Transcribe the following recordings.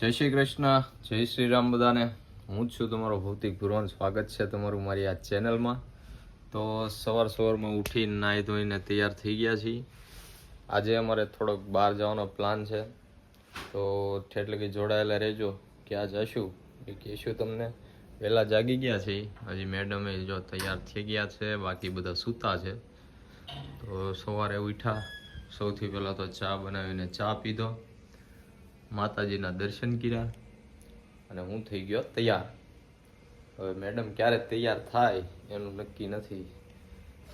જય શ્રી કૃષ્ણ, જય શ્રી રામ બધાને. હું જ છું તમારો ભૌતિક ભુવન. સ્વાગત છે તમારું મારી આ ચેનલમાં. તો સવાર સવારમાં ઉઠી નાહી ધોઈને તૈયાર થઈ ગયા છીએ. આજે અમારે થોડોક બહાર જવાનો પ્લાન છે. તો એટલે કે જોડાયેલા રહેજો ક્યાં જશું એ કહેશું તમને. વહેલા જાગી ગયા છે. હજી મેડમે જો તૈયાર થઈ ગયા છે, બાકી બધા સૂતા છે. તો સવારે ઉઠ્યા. સૌથી પહેલાં તો ચા બનાવીને ચા પીધો. માતાજીના દર્શન કર્યા અને હું થઈ ગયો તૈયાર. હવે મેડમ ક્યારે તૈયાર થાય એનું નક્કી નથી.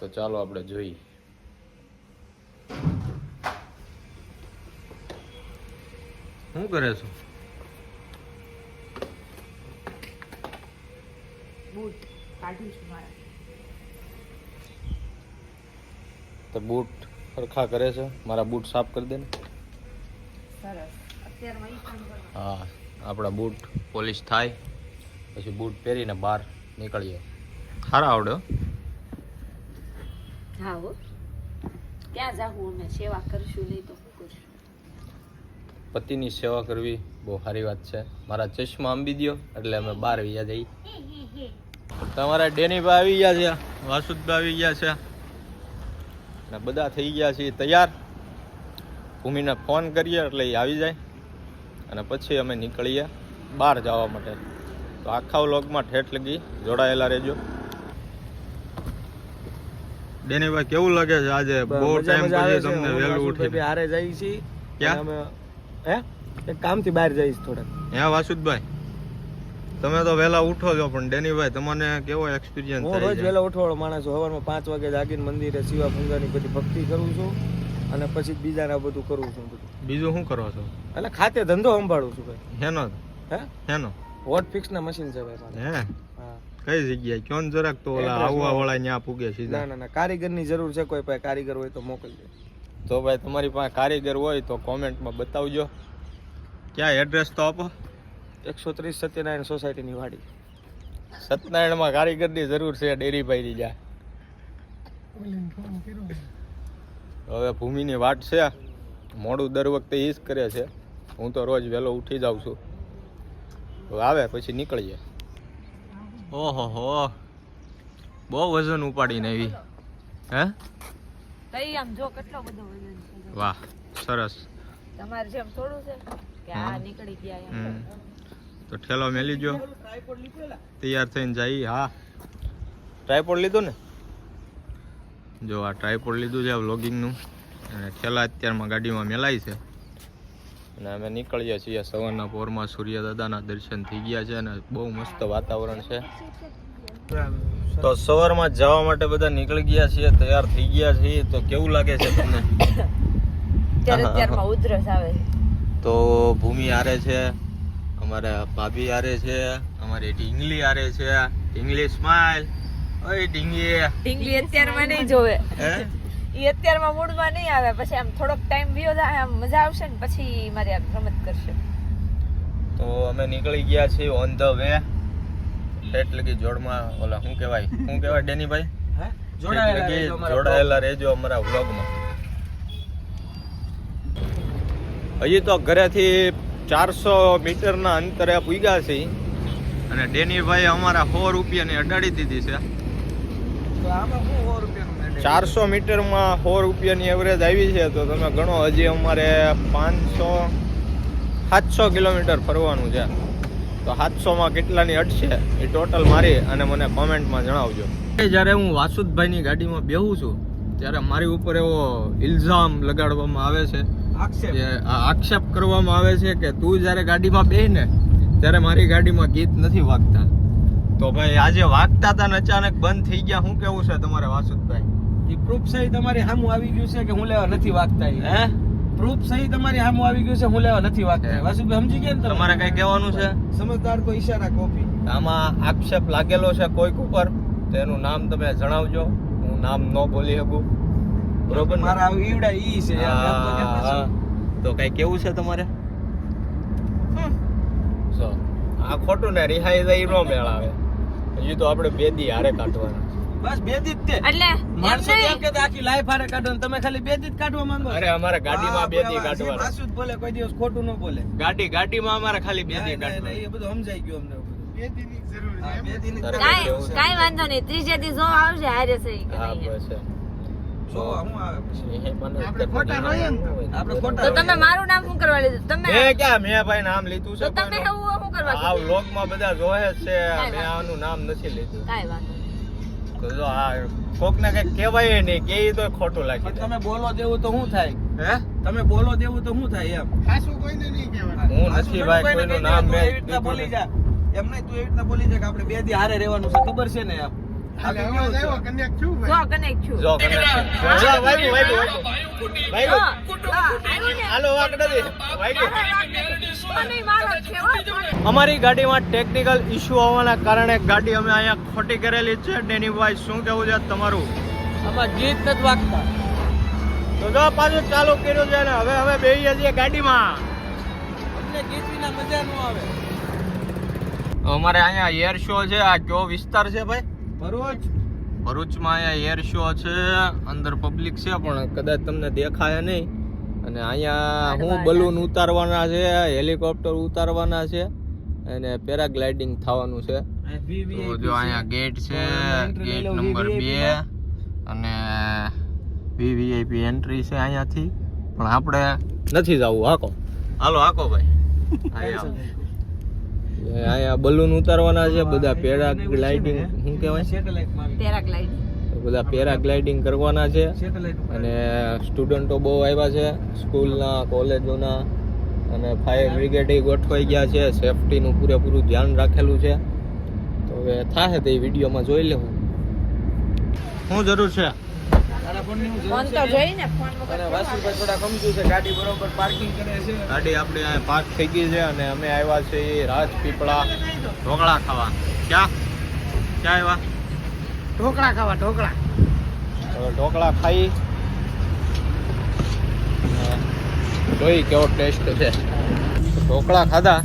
તો ચાલો આપણે જોઈએ. શું કરે છો? બૂટ કાઢું છું મારા. તો બૂટ સરખા કરે છે? મારા બૂટ સાફ કરી દે ને. સરસ. હા આપણા બૂટ પોલિશ થાય પછી બૂટ પહેરીને બહાર નીકળીએ. સારા આવડે હા. હો ક્યાં જાવું અમે? સેવા કરશું નહીં તો શું કરશું? પતિની સેવા કરવી બહુ સારી વાત છે. મારા ચશ્મા આંબી દ્યો એટલે અમે બહાર વયા જઈ તમારા ડેનીભાઈ આવી ગયા છે વાસુદભાઈ આવી ગયા છે. બધા થઈ ગયા છે તૈયાર. ભૂમિને ફોન કરીએ એટલે એ આવી જાય. અને પછી અમે નીકળીએ બહાર જવા માટે. તો આખા વ્લોગમાં ઠેઠ લગી જોડાયેલા રહેજો. ડેનીભાઈ કેવું લાગે છે આજે? બહુ ટાઈમ પછી તમને વહેલું ઉઠી હારે જઈ છી. ક્યાં? હે? એક કામથી બહાર જઈશ થોડાક. હે વાસુદભાઈ તમે તો વહેલા ઉઠો છો પણ ડેનીભાઈ તમને કેવો એક્સપિરિયન્સ હું રોજ વહેલો ઉઠવાળો માણસ છું. સવારમાં પાંચ વાગે જાગીને મંદિરે શિવા પૂજાની બધી ભક્તિ કરું છું. અને પછી બીજાને આ બધું કરું છું બધું. બીજું શું કરો છો? એટલે ખાતે ધંધો સંભાળું છું ભાઈ. હેનો હે? હેનો. વોટ ફિક્સ ના મશીન છે ભાઈ. હે? હા. કઈ જગ્યાએ? ક્યોન જરાક તો ઓલા આવવા વાળા ત્યાં પૂગે ના સીધા. ના ના કારીગરની જરૂર છે કોઈ પાસે. કારીગર હોય તો મોકલજો. તો ભાઈ તમારી પાસે કારીગર હોય તો કોમેન્ટમાં બતાવજો. ક્યાં એડ્રેસ તો આપો? એકસો ત્રીસ સત્યનારાયણ સોસાયટીની વાડી. સત્યનારાયણમાં કારીગરની જરૂર છે ડેરીભાઈ ની જ્યાં હવે ભૂમિની વાટ છે મોડું દર વખતે એ જ કરે છે. હું તો રોજ વહેલો ઉઠી જાઉં છું. આવે પછી નીકળીએ. ઓહો હો. બહુ વજન ઉપાડીને આવી. હે? તઈ આમ જો કેટલો બધો વજન છે વાહ સરસ. તમારે જેમ થોડું છે કે આ નીકળી ગયા એમ. તો ઠેલો મેલી જો તૈયાર થઈને જઈ હા. ટ્રાયપોડ લીધો ને? જો આ ટ્રાયપોડ લીધું છે વ્લોગિંગનું અને ઠેલા અત્યારમાં ગાડીમાં મેલાય છે. અને અમે નીકળીએ છીએ સવારના પોરમાં સૂર્ય દાદાના દર્શન થઈ ગયા છે અને બહુ મસ્ત વાતાવરણ છે. તો સવારમાં જવા માટે બધા નીકળી ગયા છીએ તૈયાર થઈ ગયા છીએ. તો કેવું લાગે છે તમને? ઉધરસ આવે. તો ભૂમિ આરે છે અમારા ભાભી આરે છે અમારી ઢીંગલી આરે છે ઇંગ્લિશ સ્માઈલ ઓય ઢીંગલી ઢીંગલી અત્યારમાં નહીં જોવે. હે? ઈ અત્યારમાં મૂડમાં નહીં આવે પછી આમ થોડોક ટાઈમ વિયો જાય આમ મજા આવશે ને પછી મારી આ રમત કરશે. તો અમે નીકળી ગયા છીએ ઓન ધ વે લગી જોડમાં ઓલા શું કહેવાય? શું કહેવાય ડેનીભાઈ? જોડાયેલા રહેજો અમારા વ્લોગમાં હજી તો ઘરેથી ચારસો મીટરના અંતરે પૂગ્યા છે અને ડેનીભાઈ અમારા સો રૂપિયાની અડાડી દીધી છે તો આમાં શું સો રૂપિયાનું મેળે? ચારસો મીટરમાં સો રૂપિયાની એવરેજ આવી છે તો તમે ગણો હજી અમારે પાંચસો સાતસો કિલોમીટર ફરવાનું છે. તો સાતસોમાં કેટલાની અટશે એ ટોટલ મારી અને મને કોમેન્ટમાં જણાવજો. જ્યારે હું વાસુદભાઈની ગાડીમાં બેહું છું ત્યારે મારી ઉપર એવો ઇલ્ઝામ લગાડવામાં આવે છે. આક્ષેપ. કે આ આક્ષેપ કરવામાં આવે છે કે તું જ્યારે ગાડીમાં બેહ ને ત્યારે મારી ગાડીમાં ગીત નથી વાગતા. તો ભાઈ આજે વાગતા હતા ને અચાનક બંધ થઈ ગયા. શું કેવું છે તમારે વાસુદભાઈ? એ પ્રૂફ સહી તમારી સામું આવી ગયું છે કે હું લેવા નથી વાગતા હે? પ્રૂફ સહી તમારી સામું આવી ગયું છે હું લેવા નથી વાગતા વાસુદભાઈ વાસુભાઈ સમજી ગયા ને તમે? તમારે કઈ કહેવાનું છે? સમજદાર તો ઈશારા કોપી. આમાં આક્ષેપ લાગેલો છે કોઈક ઉપર. તો એનું નામ તમે જણાવજો. હું નામ ન બોલી શકું. બરોબર? મારા ઈવડા ઈ છે. તો હા, તો કઈ કેવું છે તમારે? આ ખોટું ને રિહાઈ જાય નો મેળ આવે હજી તો આપણે બે દી હારે કાઢવાના બસ બે દી જ તે. એટલે માણસો. કેમ કે આખી લાઈફ હારે કાઢો તમે ખાલી બે દી જ કાઢવા માંગો અરે અમારે ગાડીમાં બે દી હા, કાઢવાના. પાછું જ બોલે કોઈ દિવસ ખોટું ન બોલે. ગાડી ગાડીમાં અમારે ખાલી બે દી કાઢવાના. એ બધું સમજાઈ ગયું અમને કાંઈ વાંધો નહીં. ત્રીજે દી જો આવશે હારે સહી હા બસ તમે મારું નામ શું કરવા લીધું? તમે મેં ક્યાં? મેં ભાઈ નામ લીધું છે તમે એવું શું કરવા આ કીધું વ્લોગમાં બધા જોહે છે. મેં આનું નામ નથી લીધું. કાંઈ વાંધો નહીં. તો જો આ કોકને કઈ કહેવાય નહીં કે તો ખોટું લાગે તમે બોલો દેવું તો શું થાય? હે? તમે બોલો દેવું તો શું થાય એમ? હું નથી ભાઈ કોઈનું નામ મેં એવી રીતના લીધું બોલી જા. એમ નહીં તું એવી રીતના બોલી જા કે આપણે બે દી હારે રહેવાનું છે ખબર છે ને એમ? અમારી ગાડીમાં ટેકનિકલ ઇશ્યુ હોવાના કારણે ગાડી અમે અહીંયા ખોટી કરેલી છે ડેનીભાઈ શું કેવું છે તમારું? આમાં ગીત નથી વાગતા. તો જો પાછું ચાલુ કર્યું છે ને હવે હવે બેસીએ છીએ ગાડીમાં. અમને ગીત વિના મજા ન આવે. અમારે અહીંયા એર શો છે આ કયો વિસ્તાર છે ભાઈ. ભરૂચ? ભરૂચમાં અહીંયા એર શો છે અંદર પબ્લિક છે પણ કદાચ તમને દેખાય નહીં. અને અહીંયા હું બલૂન ઉતારવાના છે હેલિકોપ્ટર ઉતારવાના છે અને પેરાગ્લાઇડિંગ થવાનું છે. તો જો અહીંયા ગેટ છે ગેટ નંબર બે અને વીવીઆઈપી એન્ટ્રી છે અહીંયાથી. પણ આપણે નથી જવું હાકો. હાલો હાકો ભાઈ. અહીંયા. અહીંયા બલૂન ઉતારવાના છે બધા પેરા ગ્લાઇડિંગ શું કહેવાય? સેટેલાઇટમાં પેરા. બધા પેરાગ્લાઇડિંગ કરવાના છે. અને સ્ટુડન્ટો બહુ આવ્યા છે સ્કૂલના કોલેજોના અને ફાયર બ્રિગેડ ગોઠવાઈ ગયા છે સેફટીનું પૂરેપૂરું ધ્યાન રાખેલું છે. તો હવે થાય તે વિડીયોમાં જોઈ લેવું. શું જરૂર છે? ફોન તો ને? ફોન વગર અને કેમ વાસુભાઈ થોડા સમજુ છે ગાડી બરોબર પાર્કિંગ કરે છે. ગાડી આપણી પાર્ક થઈ ગઈ છે અને અમે આવ્યા છીએ રાજપીપળા ઢોકળા ખાવા. ક્યાં? ક્યાં આવ્યા? ઢોકળા ખાવા ઢોકળા. ઢોકળા ખાઈ. જોઈ કેવો ટેસ્ટ છે. ઢોકળા ખાધા.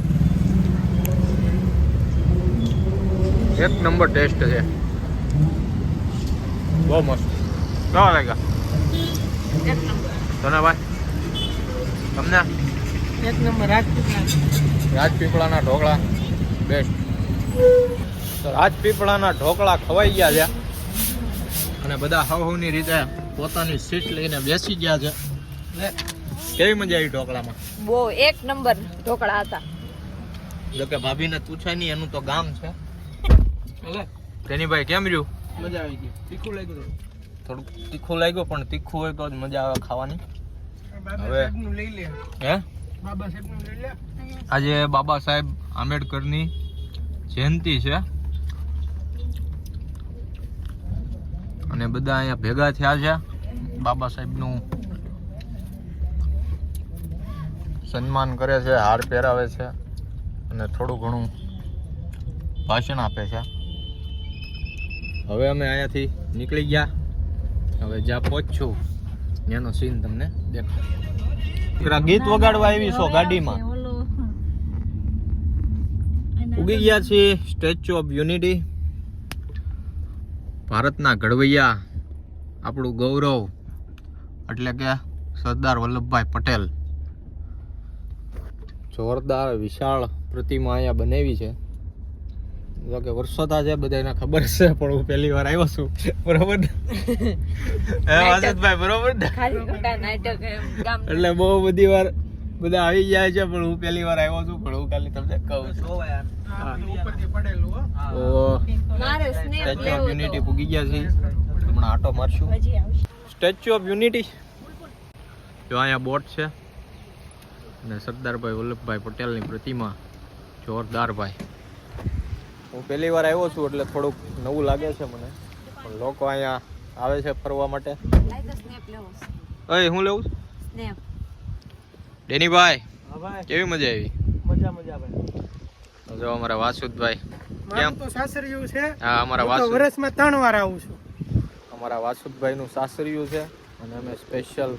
એક નંબર ટેસ્ટ છે. બહુ મસ્ત. કેવા લાગ્યા એક નંબર. તને ભાઈ તમને એક નંબર રાજપીપળા રાજપીપળાના ઢોકળા. બેસ્ટ તો રાજપીપળાના ઢોકળા ખવાઈ ગયા છે. અને બધા હવની રીતે પોતાની સીટ લઈને બેસી ગયા છે. કેવી મજા આવી ઢોકળામાં? બહુ એક નંબર ઢોકળા હતા. જો કે ભાભીને પૂછાય નહીં એનું તો ગામ છે. એટલે તેની ભાઈ કેમ રહ્યું? મજા આવી ગઈ. તીખું લાગ્યું. થોડુંક તીખું લાગ્યું પણ તીખું હોય તો જ મજા આવે ખાવાની. હવે હે? આજે બાબા સાહેબ આંબેડકરની જયંતિ છે. અને બધા અહીંયા ભેગા થયા છે. બાબા સાહેબનું સન્માન કરે છે હાર પહેરાવે છે અને થોડું ઘણું ભાષણ આપે છે. હવે અમે અહીંયાથી નીકળી ગયા. હવે જ્યાં પહોંચશું ત્યાંનો સીન તમને દેખાય. ગીત વગાડવા આવી છો ગાડીમાં? ઉગી ગયા છે સ્ટેચ્યુ ઓફ યુનિટી. ભારતના ઘડવૈયા આપણું ગૌરવ એટલે કે સરદાર વલ્લભભાઈ પટેલ. જોરદાર વિશાળ પ્રતિમા અહીંયા બનાવી છે. જો કે વર્ષોતા છે બધાને ખબર છે પણ હું પહેલી વાર આવ્યો છું. બરોબર ને? હે વાસુદભાઈ બરોબર એટલે બહુ બધી વાર બધા આવી જાય છે પણ હું પહેલી વાર આવ્યો છું પણ હું ખાલી તમને કહું છું. સ્ટેચ્યુ ઓફ યુનિટી પૂગી ગયા છે. હમણાં આટો મારશું. સ્ટેચ્યુ ઓફ યુનિટી જો અહીંયા બોટ છે. અને સરદારભાઈ વલ્લભભાઈ પટેલની પ્રતિમા. જોરદાર ભાઈ. હું પહેલી વાર આવ્યો છું એટલે થોડુંક નવું લાગે છે મને. પણ લોકો અહીંયા આવે છે ફરવા માટે. છે. અય હું લેવું સ્નેપ ડેનીભાઈ ભાઈ. કેવી મજા આવી? મજા મજા ભાઈ. જો અમારા વાસુદભાઈ કેમ? તો સાસરિયું છે. હા અમારા વાસુ વર્ષમાં ત્રણ વાર આવું છું. અમારા વાસુદભાઈનું સાસરિયું છે અને અમે સ્પેશિયલ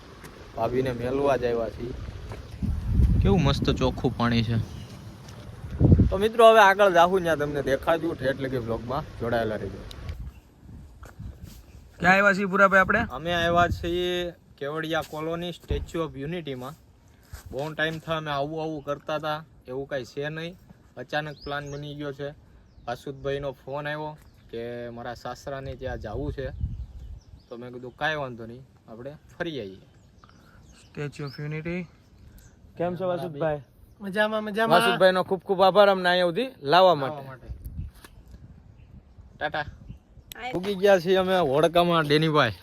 ભાભીને મેલવા જ આવ્યા છીએ. કેવું મસ્ત ચોખ્ખું પાણી છે. તો મિત્રો હવે આગળ જાહું ત્યાં તમને દેખાડ્યું એટલે કે બ્લોગમાં જોડાયેલા રહેજો. ક્યાં આવ્યા છીએ પુરાભાઈ આપણે? અમે આવ્યા છીએ કેવડિયા કોલોની સ્ટેચ્યુ ઓફ યુનિટીમાં. બહુ ટાઈમ થયો અમે આવું આવું કરતા હતા એવું કાંઈ છે નહીં. અચાનક પ્લાન બની ગયો છે. વાસુદભાઈનો ફોન આવ્યો કે મારા સાસરાને ત્યાં જવું છે. તો મેં કીધું કાંઈ વાંધો નહીં આપણે ફરી આવીએ. સ્ટેચ્યુ ઓફ યુનિટી કેમ છો વાસુદભાઈ મજામાં મજામાં. વાસુદભાઈ નો ખૂબ ખૂબ આભાર અમને અહીંયા સુધી લાવવા માટે. ટાટા. ઉગી ગયા છીએ અમે હોડકામાં ડેનીભાઈ.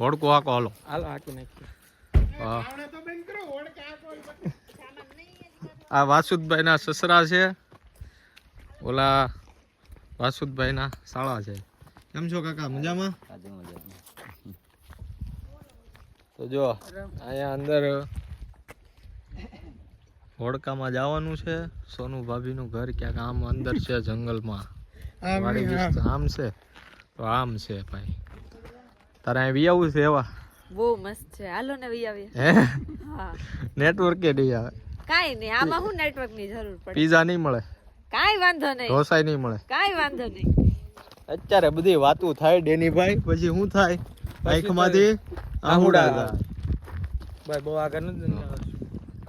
હોડકો આકો હાલો. હાલો હાકી નાખીએ. આ વાસુદભાઈ ના સસરા છે. ઓલા વાસુદભાઈ ના શાળા છે. કેમ છો કાકા મજામાં. તો જો અહીંયા અંદર હોડકામાં જવાનું છે. સોનુ ભાભીનું ઘર ક્યાંક આમ અંદર છે જંગલમાં. આમ છે. તો આમ છે ભાઈ. તારે અહીં વી આવું છે એવા? બહુ મસ્ત છે. હાલો ને વી આવીએ. હે? હા. નેટવર્ક કે નહીં આવે. કાઈ નહીં આમાં હું નેટવર્કની જરૂર પડે? પીઝા નહીં મળે. કાઈ વાંધો નહીં. ઢોસાઈ નહીં મળે. કાઈ વાંધો નહીં. અત્યારે બધી વાતું થાય ડેનીભાઈ પછી શું થાય? બાઈકમાંથી આહુડા. ભાઈ બહુ આગળ નથી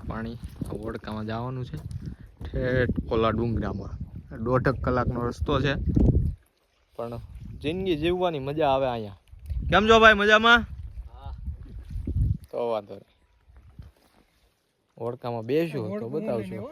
પાણી. ઓડકામાં જવાનું છે. ઠેઠ ઓલા ડુંગરામાં. દોઢક કલાકનો રસ્તો છે. પણ જિંદગી જીવવાની મજા આવે અહીંયા. કેમ છો ભાઈ મજામાં? તો વાંધો નહીં. ઓડકામાં બેસું તો બતાવશું